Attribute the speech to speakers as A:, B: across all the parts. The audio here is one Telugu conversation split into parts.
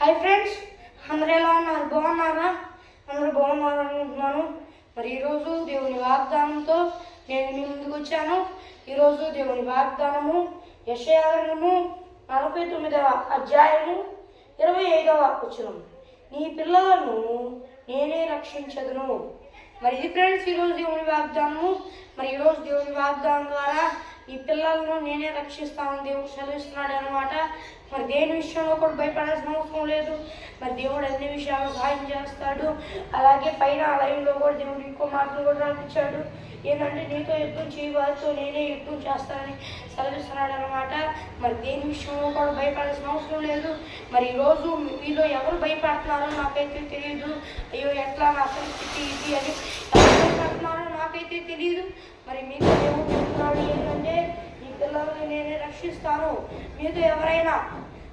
A: హాయ్ ఫ్రెండ్స్ అందరు ఎలా ఉన్నారు? బాగున్నారా? అందరూ బాగున్నారు అనుకుంటున్నాను. మరి ఈరోజు దేవుని వాగ్దానంతో నేను మీ ముందుకు వచ్చాను. ఈరోజు దేవుని వాగ్దానము యశయాలను నలభై తొమ్మిదవ అధ్యాయము ఇరవై ఐదవ వచ్చిన నీ పిల్లలను నేనే రక్షించదును. మరి ఇది ఫ్రెండ్స్ ఈరోజు దేవుని వాగ్దానము మరి ఈరోజు దేవుని వాగ్దానం ద్వారా ఈ పిల్లలను నేనే రక్షిస్తాను దేవుడు సెలవిస్తున్నాడు అనమాట మరి దేని విషయంలో కూడా భయపడాల్సిన అవసరం లేదు. మరి దేవుడు అన్ని విషయాలు సహాయం చేస్తాడు. అలాగే పైన లైవ్లో కూడా దేవుడు ఇంకో మాటలు కూడా రాపించాడు ఏంటంటే నీతో యుద్ధం చేయవారితో నేనే యుద్ధం చేస్తానని సెలవిస్తున్నాడు అనమాట మరి దేని విషయంలో కూడా భయపడాల్సిన అవసరం లేదు. మరి ఈరోజు మీలో ఎవరు భయపడుతున్నారో నాకైతే తెలియదు. అయ్యో ఎట్లా నా పరిస్థితి ఇది అని ఎవరు భయపడుతున్నారో అనేది తెలియదు మరి మీతో ఏమో చెప్తున్నాను ఏంటంటే ఈ పిల్లల్ని నేనే రక్షిస్తాను. మీతో ఎవరైనా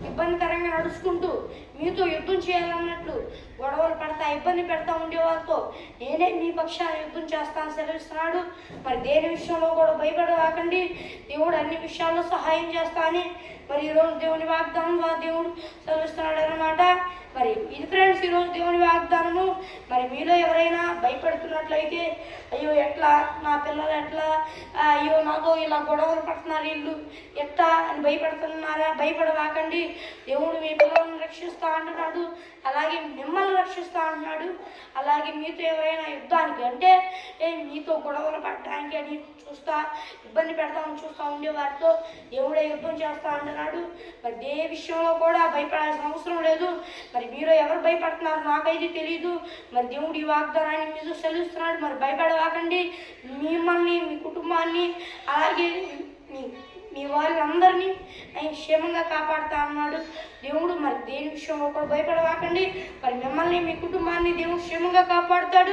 A: ఇబ్బందికరంగా నడుచుకుంటూ మీతో యుద్ధం చేయాలన్నట్లు గొడవలు పడతా ఇబ్బంది పెడతా ఉండేవాళ్ళతో నేనే మీ పక్షాన్ని యుద్ధం చేస్తాను సెలవిస్తున్నాడు. మరి దేని విషయంలో కూడా భయపడవాకండి దేవుడు అన్ని విషయాల్లో సహాయం చేస్తా అని మరి ఈరోజు దేవుని వాగ్దానం దేవుడు సెలవిస్తున్నాడు అనమాట మరి ఇది ఫ్రెండ్స్ ఈరోజు దేవుని వాగ్దానము. మరి మీలో ఎవరైనా భయపడుతున్నట్లయితే అయ్యో ఎట్లా నా పిల్లలు ఎట్లా అయ్యో నాతో ఇలా గొడవలు పడుతున్నారు వీళ్ళు ఎట్లా అని భయపడుతున్నారా? భయపడవాకండి దేవుడు మీ పిల్లలను రక్షిస్తా అంటున్నాడు అలాగే మిమ్మల్ని రక్షిస్తా అంటున్నాడు అలాగే మీతో ఎవరైనా యుద్ధానికి అంటే ఏ మీతో గొడవలు పడటానికి అని చూస్తా ఇబ్బంది పెడతామని చూస్తూ ఉండే వారితో దేవుడే యుద్ధం చేస్తా అంటున్నాడు. మరి ఏ విషయంలో కూడా భయపడాల్సిన అవసరం లేదు. మరి మీరు ఎవరు భయపడుతున్నారు నాకైతే తెలియదు మరి దేవుడి వాగ్దానాన్ని మీరు సెలవుస్తున్నాడు మరి భయపడవాకండి. మిమ్మల్ని మీ కుటుంబాన్ని అలాగే మీ మీ వాళ్ళందరినీ ఆయన క్షేమంగా కాపాడుతా అన్నాడు దేవుడు మరి దేని విషయంలో కూడా భయపడవాకండి. మరి మిమ్మల్ని మీ కుటుంబాన్ని దేవుడు క్షేమంగా కాపాడుతాడు.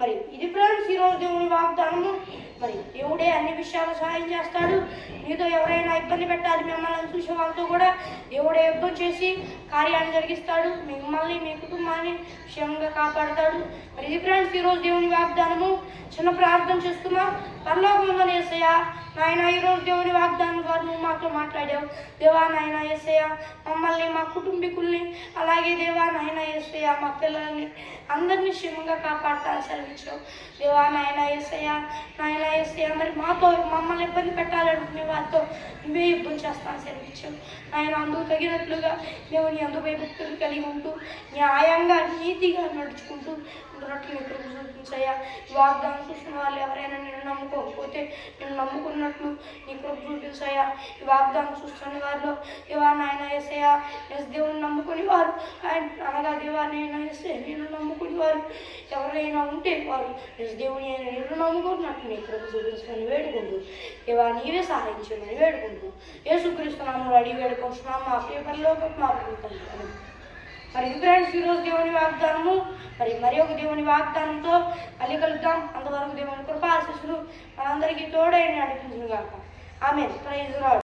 A: మరి ఇది ఫ్రెండ్స్ ఈరోజు దేవుని వాగ్దానము. మరి దేవుడే అన్ని విషయాలు సహాయం చేస్తాడు. మీతో ఎవరైనా ఇబ్బంది పెట్టాలి మిమ్మల్ని చూసే వాళ్ళతో కూడా దేవుడే యుద్ధం చేసి కార్యాన్ని జరిగిస్తాడు. మిమ్మల్ని మీ కుటుంబాన్ని క్షేమంగా కాపాడుతాడు. మరి ఇది ఫ్రెండ్స్ ఈరోజు దేవుని వాగ్దానము. చిన్న ప్రార్థన చేస్తున్నా. పరలోకంలో ఏసయ్యా. నాయన ఈరోజు దేవుని వాగ్దానం ద్వారా నువ్వు మాతో మాట్లాడావు దేవా నాయన ఏసయ్య మమ్మల్ని మా కుటుంబీకుల్ని అలాగే దేవా నాయన ఏసయ్య మా పిల్లల్ని అందరినీ క్షేమంగా కాపాడతాను సెలవించావు దేవా నాయన ఏసయ్య నాయన ఏసయ్య అందరి మాతో మమ్మల్ని ఇబ్బంది పెట్టాలనుకునే వారితో నువ్వే యుద్ధం చేస్తాను సెలవించావు నాయన అందుకు తగినట్లుగా మేము నీ అందు భక్తులు కలిగి ఉంటూ న్యాయంగా నీతిగా నడుచుకుంటూ ఉన్నట్లు నీ కృప వాగ్దానం చూసిన వాళ్ళు ఎవరైనా నిన్ను నమ్ముకోకపోతే నిన్ను నమ్ముకున్నట్లు నీ కృప ఏసయ ఈ వాగ్దానం చూస్తున్న వారిలో దేవా నాయన ఏసయ ఎస్ దేవుని నమ్ముకుని వారు. ఆయన అనగా దేవా నేను నేను నమ్ముకుని వారు. ఎవరైనా ఉంటే వారు ఎస్ దేవుని అయినా నేను నమ్ముకుంటున్నట్టు నీ కృప చూపించుకొని వేడుకుంటూ ఇవా నీవే సహాయం చేయమని వేడుకుంటూ యేసుక్రీస్తునామను అడిగి వేడుకుంటున్నాం మా పేపర్లో మా మరి ఇది ఫ్రెండ్స్ ఈరోజు దేవుని వాగ్దానము మరి మరి ఒక దేవుని వాగ్దానంతో మళ్ళీ కలుద్దాం. అంతవరకు దేవుని కృపా ఆశీస్సులు మనందరికీ తోడైన నడిపించుగాక Amém. Três the